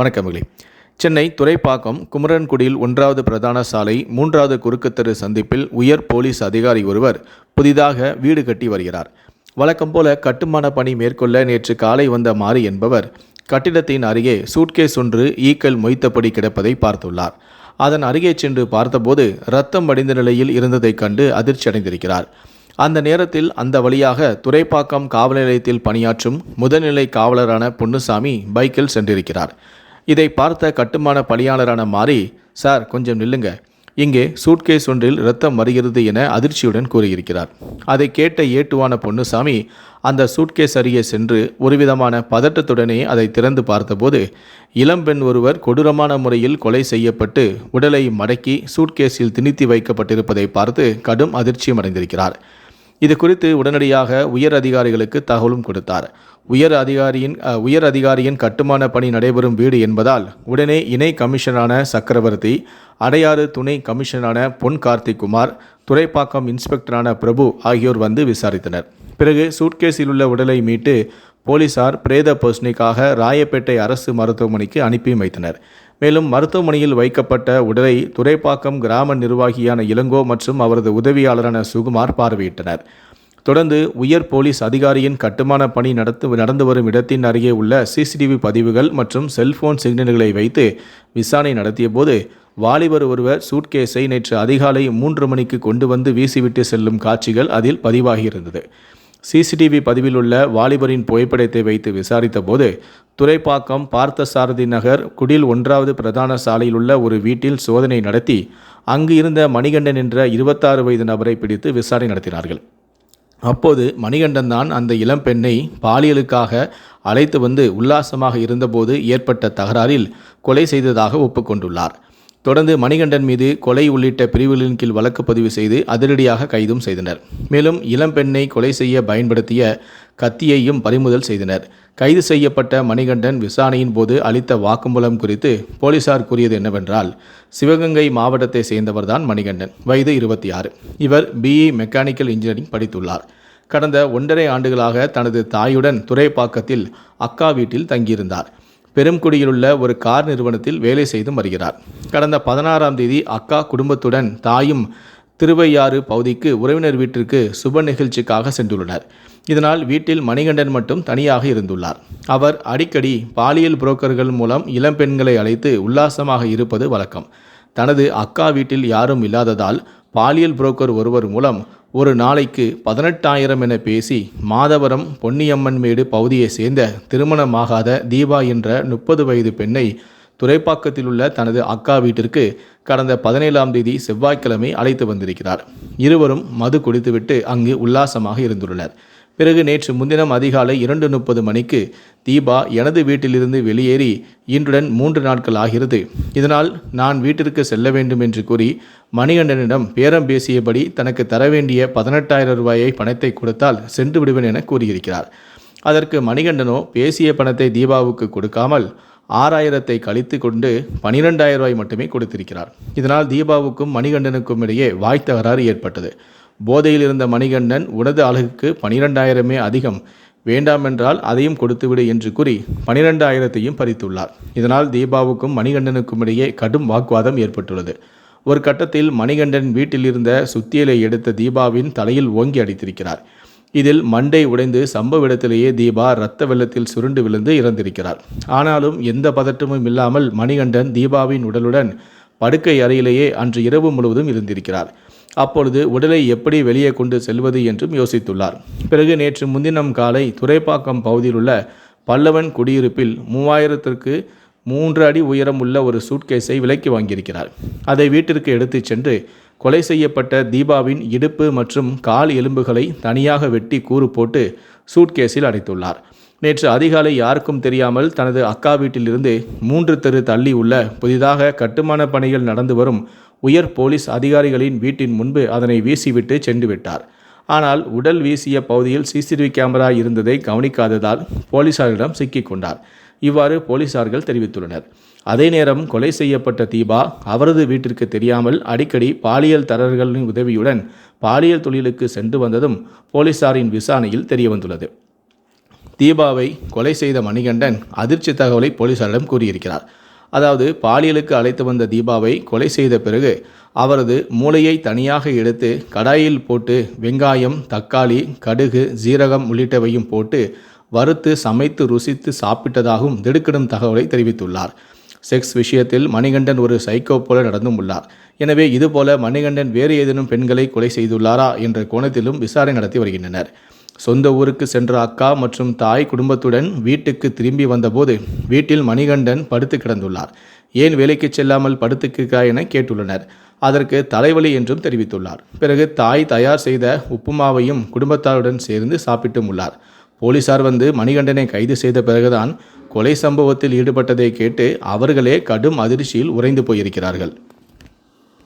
வணக்கமிகளே சென்னை துறைப்பாக்கம் குமரன்குடியில் ஒன்றாவது பிரதான சாலை மூன்றாவது குறுக்குத்தெரு சந்திப்பில் உயர் போலீஸ் அதிகாரி ஒருவர் புதிதாக வீடு கட்டி வருகிறார். வழக்கம் போல கட்டுமான பணி மேற்கொள்ள நேற்று காலை வந்த மாரி என்பவர் கட்டிடத்தின் அருகே சூட்கேஸ் ஒன்று ஈக்கள் மொய்த்தபடி கிடப்பதை பார்த்துள்ளார். அதன் அருகே சென்று பார்த்தபோது ரத்தம் வடிந்த நிலையில் இருந்ததைக் கண்டு அதிர்ச்சி அடைந்திருக்கிறார். அந்த நேரத்தில் அந்த வழியாக துறைப்பாக்கம் காவல் நிலையத்தில் பணியாற்றும் முதல்நிலை காவலரான பொன்னுசாமி பைக்கில் சென்றிருக்கிறார். இதை பார்த்த கட்டுமான பணியாளரான மாறி சார் கொஞ்சம் நில்லுங்க. இங்கே சூட்கேஸ் ஒன்றில் இரத்தம் வருகிறது என அதிர்ச்சியுடன் கூறியிருக்கிறார். அதை கேட்ட ஏட்டுவான பொன்னுசாமி அந்த சூட்கேஸ் அருகே சென்று ஒருவிதமான பதட்டத்துடனே அதை திறந்து பார்த்தபோது இளம்பெண் ஒருவர் கொடூரமான முறையில் கொலை செய்யப்பட்டு உடலை மடக்கி சூட்கேஸில் திணித்தி வைக்கப்பட்டிருப்பதை பார்த்து கடும் அதிர்ச்சியும் அடைந்திருக்கிறார். இது குறித்து உடனடியாக உயர் அதிகாரிகளுக்கு தகவலும் கொடுத்தார். உயர் அதிகாரியின் உயர் அதிகாரியின் கட்டுமான பணி நடைபெறும் வீடு என்பதால் உடனே இணை கமிஷனரான சக்கரவர்த்தி அடையாறு துணை கமிஷனரான பொன் கார்த்திக்குமார் துறைப்பாக்கம் இன்ஸ்பெக்டரான பிரபு ஆகியோர் வந்து விசாரித்தனர். பிறகு சூட்கேஸில் உள்ள உடலை மீட்டு போலீசார் பிரேத பர்சனிக்காக ராயப்பேட்டை அரசு மருத்துவமனைக்கு அனுப்பி வைத்தனர். மேலும் மருத்துவமனையில் வைக்கப்பட்ட உடலை துறைப்பாக்கம் கிராம நிர்வாகியான இளங்கோ மற்றும் அவரது உதவியாளரான சுகுமார் பார்வையிட்டனர். தொடர்ந்து உயர் போலீஸ் அதிகாரியின் கட்டுமான பணி நடத்து நடந்து வரும் இடத்தின் அருகே உள்ள சிசிடிவி பதிவுகள் மற்றும் செல்போன் சிக்னல்களை வைத்து விசாரணை நடத்திய போது வாலிபர் ஒருவர் சூட்கேஸை நேற்று அதிகாலை மூன்று மணிக்கு கொண்டு வந்து வீசிவிட்டு செல்லும் காட்சிகள் அதில் பதிவாகியிருந்தது. சிசிடிவி பதிவில் உள்ள வாலிபரின் புகைப்படத்தை வைத்து விசாரித்தபோது துறைப்பாக்கம் பார்த்தசாரதி நகர் குடில் ஒன்றாவது பிரதான சாலையில் உள்ள ஒரு வீட்டில் சோதனை நடத்தி அங்கு இருந்த மணிகண்டன் என்ற இருபத்தாறு வயது நபரை பிடித்து விசாரணை நடத்தினார்கள். அப்போது மணிகண்டன் தான் அந்த இளம்பெண்ணை பாலியலுக்காக அழைத்து வந்து உல்லாசமாக இருந்தபோது ஏற்பட்ட தகராறில் கொலை செய்ததாக ஒப்புக்கொண்டுள்ளார். தொடர்ந்து மணிகண்டன் மீது கொலை உள்ளிட்ட பிரிவுகளின் கீழ் வழக்கு பதிவு செய்து அதிரடியாக கைதும் செய்தனர். மேலும் இளம்பெண்ணை கொலை செய்ய பயன்படுத்திய கத்தியையும் பறிமுதல் செய்தனர். கைது செய்யப்பட்ட மணிகண்டன் விசாரணையின் போது அளித்த வாக்குமூலம் குறித்து போலீசார் கூறியது என்னவென்றால் சிவகங்கை மாவட்டத்தை சேர்ந்தவர்தான் மணிகண்டன் வயது இருபத்தி ஆறு இவர் பிஇ மெக்கானிக்கல் இன்ஜினியரிங் படித்துள்ளார். கடந்த ஒன்றரை ஆண்டுகளாக தனது தாயுடன் துறைப்பாக்கத்தில் அக்கா வீட்டில் தங்கியிருந்தார். பெரும்குடியிலுள்ள ஒரு கார் நிறுவனத்தில் வேலை செய்து வருகிறார் கடந்த பதினாறாம் தேதி அக்கா குடும்பத்துடன் தாயும் திருவையாறு பகுதிக்கு உறவினர் வீட்டிற்கு சுப நிகழ்ச்சிக்காக சென்றுள்ளனர். இதனால் வீட்டில் மணிகண்டன் மட்டும் தனியாக இருந்துள்ளார். அவர் அடிக்கடி பாலியல் புரோக்கர்கள் மூலம் இளம்பெண்களை அழைத்து உல்லாசமாக இருப்பது வழக்கம். தனது அக்கா வீட்டில் யாரும் இல்லாததால் பாலியல் புரோக்கர் ஒருவர் மூலம் ஒரு நாளைக்கு பதினெட்டாயிரம் என பேசி மாதவரம் பொன்னியம்மன் மேடு பகுதியை சேர்ந்த திருமணமாகாத தீபா என்ற முப்பது வயது பெண்ணை துறைப்பாக்கத்தில் உள்ள தனது அக்கா வீட்டிற்கு கடந்த பதினேழாம் தேதி செவ்வாய்க்கிழமை அழைத்து வந்திருக்கிறார். இருவரும் மது குடித்துவிட்டு அங்கு உல்லாசமாக இருந்துள்ளனர். பிறகு நேற்று முன்தினம் அதிகாலை இரண்டு முப்பது மணிக்கு தீபா எனது வீட்டிலிருந்து வெளியேறி இன்றுடன் மூன்று நாட்கள் ஆகிறது. இதனால் நான் வீட்டிற்கு செல்ல வேண்டும் என்று கூறி மணிகண்டனிடம் பேரம் பேசியபடி தனக்கு தர வேண்டிய பதினெட்டாயிரம் ரூபாயை பணத்தை கொடுத்தால் சென்று விடுவேன் என கூறியிருக்கிறார். அதற்கு மணிகண்டனோ பேசிய பணத்தை தீபாவுக்கு கொடுக்காமல் ஆறாயிரத்தை கழித்து கொண்டு பனிரெண்டாயிரம் ரூபாய் மட்டுமே கொடுத்திருக்கிறார். இதனால் தீபாவுக்கும் மணிகண்டனுக்கும் இடையே வாய் தகராறு ஏற்பட்டது. போதையில் இருந்த மணிகண்டன் உனது அழகுக்கு பனிரெண்டாயிரமே அதிகம். வேண்டாமென்றால் அதையும் கொடுத்துவிடு என்று கூறி பனிரெண்டாயிரத்தையும் பறித்துள்ளார். இதனால் தீபாவுக்கும் மணிகண்டனுக்கும் இடையே கடும் வாக்குவாதம் ஏற்பட்டுள்ளது. ஒரு கட்டத்தில் மணிகண்டன் வீட்டில் இருந்த சுத்தியலை எடுத்த தீபாவின் தலையில் ஓங்கி அடித்திருக்கிறார். இதில் மண்டை உடைந்து சம்பவ இடத்திலேயே தீபா இரத்த வெள்ளத்தில் சுருண்டு விழுந்து இறந்திருக்கிறார். ஆனாலும் எந்த பதற்றமும் இல்லாமல் மணிகண்டன் தீபாவின் உடலுடன் படுக்கை அறையிலேயே அன்று இரவு முழுவதும் இருந்திருக்கிறார். அப்பொழுது உடலை எப்படி வெளியே கொண்டு செல்வது என்றும் யோசித்துள்ளார். பிறகு நேற்று முன்தினம் காலை துறைப்பாக்கம் பகுதியில் உள்ள பல்லவன் குடியிருப்பில் மூவாயிரத்திற்கு மூன்று அடி உயரம் உள்ள ஒரு சூட்கேஸை விலைக்கு வாங்கியிருக்கிறார். அதை வீட்டிற்கு எடுத்துச் சென்று கொலை செய்யப்பட்ட தீபாவின் இடுப்பு மற்றும் கால் எலும்புகளை தனியாக வெட்டி கூறு போட்டு சூட்கேஸில் அடைத்துள்ளார். நேற்று அதிகாலை யாருக்கும் தெரியாமல் தனது அக்கா வீட்டிலிருந்து மூன்று தெரு தள்ளி உள்ள புதிதாக கட்டுமான பணிகள் நடந்து வரும் உயர் போலீஸ் அதிகாரிகளின் வீட்டின் முன்பு அதனை வீசிவிட்டு சென்று விட்டார். ஆனால் உடல் வீசிய பகுதியில் சிசிடிவி கேமரா இருந்ததை கவனிக்காததால் போலீசாரிடம் சிக்கிக்கொண்டார் இவ்வாறு போலீசார்கள் தெரிவித்துள்ளனர். அதே நேரம் கொலை செய்யப்பட்ட தீபா அவரது வீட்டிற்கு தெரியாமல் அடிக்கடி பாலியல் தரகர்களின் உதவியுடன் பாலியல் தொழிலுக்கு சென்று வந்ததும் போலீசாரின் விசாரணையில் தெரியவந்துள்ளது. தீபாவை கொலை செய்த மணிகண்டன் அதிர்ச்சி தகவலை போலீசாரிடம் கூறியிருக்கிறார். அதாவது பாலியலுக்கு அழைத்து வந்த தீபாவை கொலை செய்த பிறகு அவரது மூளையை தனியாக எடுத்து கடாயில் போட்டு வெங்காயம் தக்காளி கடுகு ஜீரகம் உள்ளிட்டவையும் போட்டு வறுத்து சமைத்து ருசித்து சாப்பிட்டதாகவும் திடுக்கிடும் தகவலை தெரிவித்துள்ளார். செக்ஸ் விஷயத்தில் மணிகண்டன் ஒரு சைக்கோ போல நடந்தும் உள்ளார். எனவே இதுபோல மணிகண்டன் வேறு ஏதேனும் பெண்களை கொலை செய்துள்ளாரா என்ற கோணத்திலும் விசாரணை நடத்தி வருகின்றனர். சொந்த ஊருக்கு சென்ற அக்கா மற்றும் தாய் குடும்பத்துடன் வீட்டுக்கு திரும்பி வந்தபோது வீட்டில் மணிகண்டன் படுத்து கிடந்துள்ளார். ஏன் வேலைக்கு செல்லாமல் படுத்துக்கிறா என கேட்டுள்ளனர். அதற்கு தலைவலி என்றும் தெரிவித்துள்ளார். பிறகு தாய் தயார் செய்த உப்புமாவையும் குடும்பத்தாருடன் சேர்ந்து சாப்பிட்டும் உள்ளார். போலீசார் வந்து மணிகண்டனை கைது செய்த பிறகுதான் கொலை சம்பவத்தில் ஈடுபட்டதை கேட்டு அவர்களே கடும் அதிர்ச்சியில் உறைந்து போயிருக்கிறார்கள்.